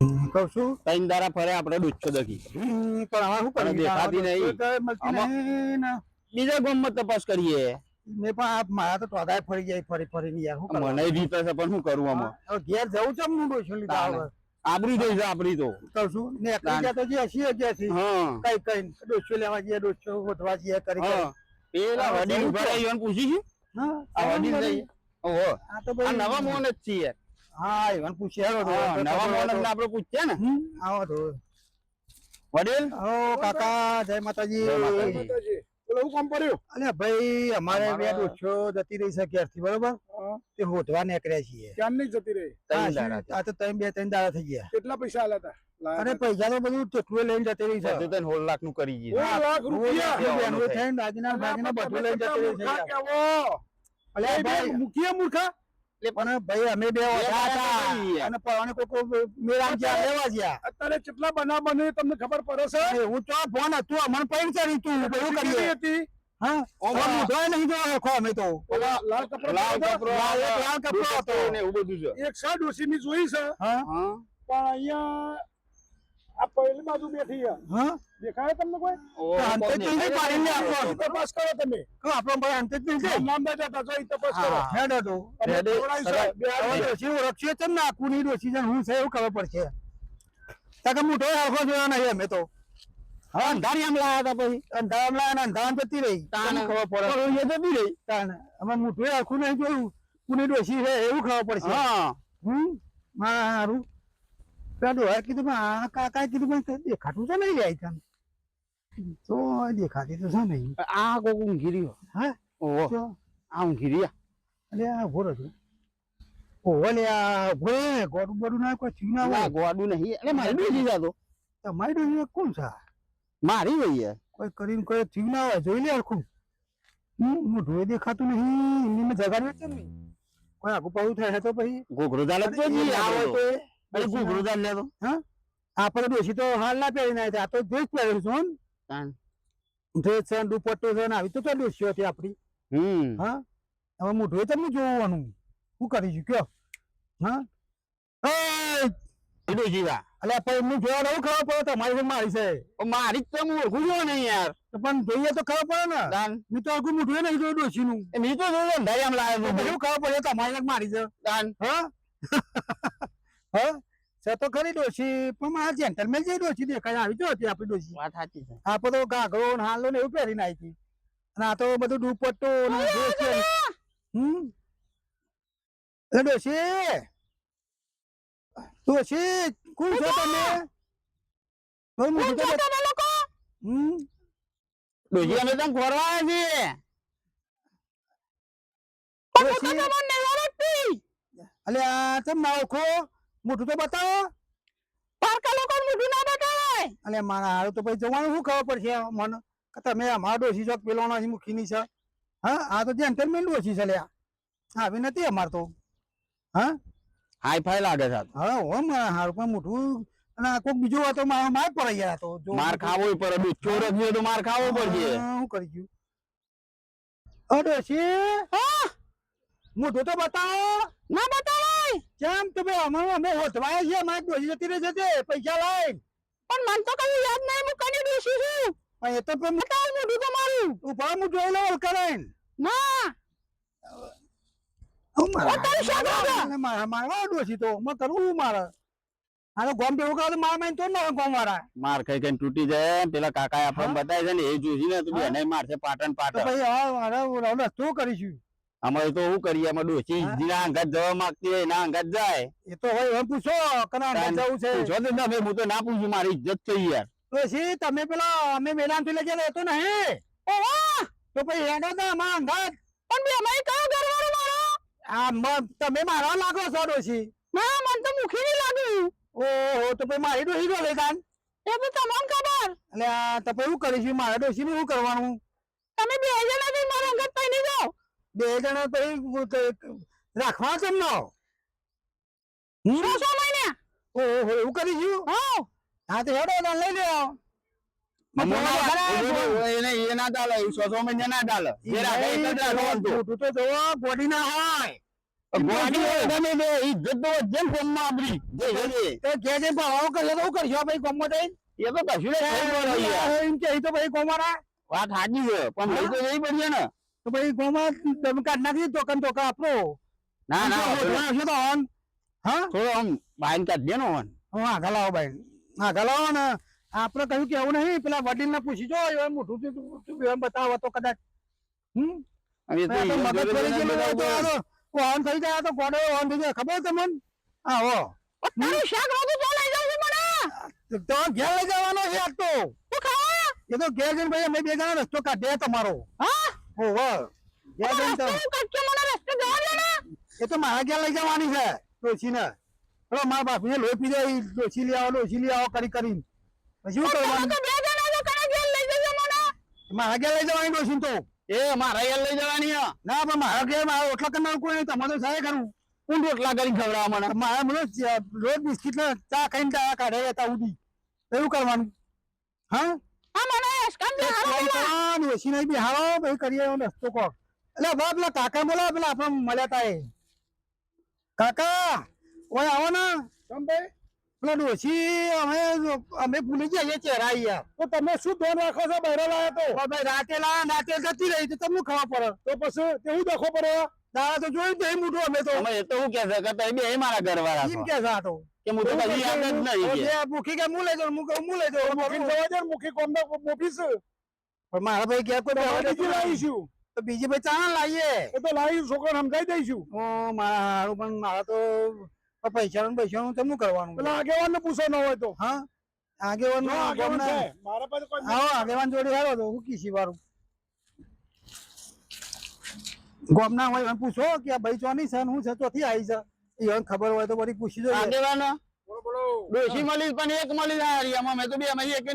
કહું છું ત્રણ દારા ફરે આપડે દુચ્છ દખી. પણ હવે શું કરે દેખાતી નહીં. બીજા ગોમ ને. ગામમાં તપાસ કરીએ. મેં પણ આ મારા તો ટોદાય ફરી જાય ફરી ફરીને યાર શું મને રીત છે પણ શું કરું આમાં? ઘેર જવું છે હું ડોશું લીધા હવે આબરી જઈ છે આપડી તો. કઉ છું ને એકલી તાને. ગયા તો જે હસી ગયા છે કઈ કઈ ડોશું લેવા જઈએ ડોશું ગોઠવા જઈએ કરી. પેલા વડીલ ઊભા. રહી પૂછી છે? હા, આ વડીલ નહીં. ઓહો. આ તો નવા મોન જ છીએ. હા એવાને પૂછી હેડો તો. નવા મોડલ ને. આપણે પૂછીએ ને? આવો તો. વડીલ? ઓ કાકા જય માતાજી. જય માતાજી. બોલો હું કામ પડ્યું? અલ્યા ભાઈ અમારે બે અમારે- જતી રહી છે ઘેરથી બરોબર? તે હોટવા નીકળ્યા છીએ. ક્યાં નહીં જતી રહી? આ તો ત્રણ બે ત્રણ દાડા થઈ ગયા. કેટલા પૈસા આલા હતા અરે પૈસા તો બધું તેટલું લઈને જતી રહી છે. બધું તને હોલ લાખનું કરી ઓય લાખ રૂપિયા. બધું થઈને દાગીના બાગીના બધું લઈને જતી રહી છે ભાઈ મૂર્ખિયા મૂર્ખા? પણ ભાઈ અમે બે ગયા. લેવા ગયા અત્યારે કેટલા બને તમને ખબર પડે છે? એવું તો ફોન હતું અમને પૈસા તું એવું કેટલી હતી. હા? ઓમાં. ઓમ નહીં જો હરખો અમે તો. લાલ કપડાં લાલ કપડો લાલ એક લાલ કપડો હતો. ને એવું બધું છે. એક સાડ ડોશીની જોઈ છે. હા? હા. પણ અહીંયા આ પહેલી બાજુ બેઠી છે દેખાય તમને કોઈ? અંતે જ નહીં પાડીને આપો. તપાસ કરો તમે. તો આપણો ભાઈ અંતે જ નહીં જાય. નામ ના જતા જો તપાસ કરો. હા, હેડો? છે? ના છે એવું ખબર પડશે. તાકે મોટો હરખો જોયો નહીં અમે તો. અંધારી આમ લાયા હતા પછી. અંધારામ લાયા ને અંધારામ જતી રહી. તાને. ખબર પડે. એ જતી રહી. તાને. અમે મોટું આખું નહીં જોયું. કુની ડોશી છે એવું ખબર પડશે. હા. હમ? મારું પેલા ડોહાએ કીધું પણ આ કાકા કીધું પણ દેખાતું છે નહીં જાય તમે તો દેખાતી તો છે નહીં આ કોક ઊંઘી રહ્યો હા? ઓહો. આ ઊંઘી રહ્યા અલે આ ઊભો રહ્યો ઓહો લે આ ઊભો ગોડું બોડું ના કોઈ થયું ના ના હોય. ગોડું નહીં. એટલે મારી બેસી જાતો. તમારી ડોશી કોણ છે? મારી હોય કોઈ કરીને કોઈ થયું ના હોય જોઈ લે હમ મોઢું દેખાતું નહીં. એમને જગાડ્યું છે કોઈ આગુ પાઉં થાય તો પછી. ઘોઘરો ચાલે તો આ હોય આવે તો ઘોઘરો તો. આપણે ડોશી તો હાલ ના પહેરી ના આ તો ડ્રેસ છું ડ્રેસ છે દુપટ્ટો છે ને આવી તો તો ડોશીઓ હતી આપણી હમ. હા? હવે મોઢું તમને જોવાનું. શું કરીશું કયો? હા? એ! એ ડોશી વા. અલ્યા પણ એમનું જોવા એવું ખબર પડે તમારી છે મારી છે. મારી તો હું ઓળખું છું ને યાર. પણ જોઈએ તો ખબર પડે ને. તાન. મેં તો આખું મોઢું નહીં જોયું ડોશીનું. એ મેં તો જોયું અંધારી આમ ખબર પડે તમારી મારી છે? તાન. હા? હા? છે તો ખરી ડોશી પણ મારા જેન્ટલમેન જે ડોશી દેખાય. આવી તો હતી આપણી ડોશી. વાત સાચી છે. આપણે તો ઘાઘરો ને હાલો ને એવું પહેરીને આવી હતી. અને આ તો બધું દુપટ્ટો ને ડ્રેસ છે ને. હમ? એટલે ડોશી ડોશી કોણ છો તમે? બહુ મોટું તો બત- હમ? ડોશી અમે તને ફરવા આવ્યા ડોશી અલે આ તમ ના મોટું તો બતાવો. અલે મારા હારું તો પછી જવાનું શું ખબર પડશે? મને કે તમે અમારા ડોશી છો પેલો નથી મૂકીની છે? હા આ તો જેન્ટલમેન ઓછી છે લ્યા. આવી નથી અમાર તો. હા? હાઈ ફાઈ લાગે છે. હા હો મારા હારું પણ મોઢું. અને આ કોક બીજો હતો મારો માર પડી ગયા તો. માર ખાવો પડે ચોર જ તો માર ખાવો પડશે. હા, શું કરી ગયું. અ હા. મોઢું તો બતાવો. ના બતાવાય કેમ તમે અમારું અમે હોતવાયા છે માર ડોશી જતી રહી છે પૈસા લાઈ પણ મન તો કઈ યાદ નહીં હું કની ડોશી છું? પણ એ તો પણ બતાવ મોઢું તમારું ઊભા હું જોઈ લઉં કરાઈને ના. હું મારા તારું કરે? મારવા ડોશી તો મેં કરવું શું આનો ગોમ ભેગું કરો તો મારા માઈને તો ના ગોમ વાળા. માર ખાઈ કઈ તૂટી જાય પેલા કાકા આપણને હા? બતાવે છે ને એ જોશી ને તો એને મારશે પાટણ પાટણ. ભાઈ હવે મારે રસ્તો કરીશું અમારે તો શું કરીએ? અમે ડોસી ના અંગાત જવા માંગતી હોય ના અંગાત જાય. એ તો હોય એમ પૂછો કના તાન જવું છે? પૂછો તો તમે હું તો ના પૂછું મારી ઇજ્જત છે યાર. ડોસી તમે પેલા અમે મેદાનથી લઈ ગયા તો નહીં ઓહો! તો પછી એનો તો અમારા અંગાત પણ બે અમે કયો ઘરવાળો મારો? આ તમે મારવા લાગો છો ડોસી ના મન તો મુખી નહીં લાગ્યું ઓહો તો પછી મારી ડોસી જો કાન એ તો તમને ખબર. એટલે આ તો પછી શું કરીશું? મારા ડોસી નું શું કરવાનું? તમે બે જણા બે જણા પછી રાખવા કેમ નો છ છ મહિને ઓહો એવું કરીશું હા. હા તો હેડો તાન લઈ તો. તો તે તો તે. તે તો તો તો વાત સાચી છે પણ લઈ તો જઈ પડશે ને. તો ભાઈ ગોમાં તમે કાઢ નાખી ટોકન ટોકન આપરો ના ના છે તો ઓન. હા? થોડો આમ બાઈન કાઢ દેનો ઓન. હા ગલાવો બાઈન હા ગલાવો ને આપણે કહ્યું કે એવું નહીં પેલા વડીલ ને પૂછી જો એ મોઢું એમ બતાવો તો કદાચ. હમ? તો તો મગજ ફરી ગયેલું તો તો ઓન થઈ જાય તો ગોડો ઓન થઈ જાય. ખબર તમને હા હો તારું શાક રોતું તો લઈ જાઉં છું મને? તો ઘેર લઈ જવાનો છે તો. તું એ તો ઘેર જઈને ભાઈ અમે બે જણા રસ્તો કાઢીએ તમારો. હા? હો હો. ઘેર જઈને તો રસ્તો કચ્ચો મને રસ્તે જવા દે ને? એ તો મારા ઘેર લઈ જવાની છે ડોશી ને મારા બાપીને લોહી પી જાય ડોશી લઈ આવો ડોશી લઈ આવો કરી કરીને. પછી શું કરવાનું? તો બે જણા છો કને ઘેર લઈ મારા ઘેર લઈ જવાની ડોશી તો? એ મારા યાર લઈ જવાની. ના પણ મારા ઘેર મારા ઓટલા કરનાર કોઈ નહીં તમારે તો સાહેબ કરું કોણ રોટલા કરીને ખવડાવવા મને? મારા મને રોજ બિસ્કિટ ને ચા ખાઈને ચા કાઢે રહેતા ઉડી. એવું કરવાનું. હા? આ મને સ્કમ હારો ડોશી નહીં બિહારો ભાઈ કરીએ એવો રસ્તો કોક. એટલે બા પેલા કાકા બોલા પેલા આપણે મળ્યા તા એ. કાકા ઓય આવો ને. કેમ ભાઈ પેલા ડોશી અમે અમે ભૂલી ગયા ચહેરા યાર. તો તમે શું ધોન રાખો છો બહેરો લાયા તો? ઓ ભાઈ રાતે લા રાતે જતી રહી તો તમને ખબર પડે. તો પછી તેવું દેખો પડે. દાદા તો જોયું તો એ મોટું અમે તો. અમે એ તો શું કે છે કે તમે બે મારા ઘરવાળા એમ. કે છે આ તો. કે હું તો કદી યાદ જ નહીં કે. મુખી કે મું લઈ જાઉં મું કહું મું લઈ જાઉં. મુખી જવા દે મુખી કોમના મોભી છે પણ મારા ભાઈ ગયા કોઈ દવા બીજી લાવીશું તો બીજી ભાઈ ચાણ લાવીએ. એ તો લાવી છોકરાને સમજાઈ દઈશું. ઓ મારા હારું પણ મારા તો પૈસા નું પૈસા નું શું કરવાનું? પેલા આગેવાન ને પૂછો ન હોય તો. હા? આગેવાન નો આગેવાન મારા પાસે કોઈ આવો આગેવાન જોડે આવ્યો તો હું કીસી વાળું ગોમના હોય એને પૂછો કે ભાઈ ચોની છે હું છે ચોથી આવી છે. એ ખબર હોય તો પછી પૂછી જોઈએ. આગેવાનો? બોલો બોલો. ડોશી મળી પણ એક મળી આ હરિયામાં મેં તો બે અમે એક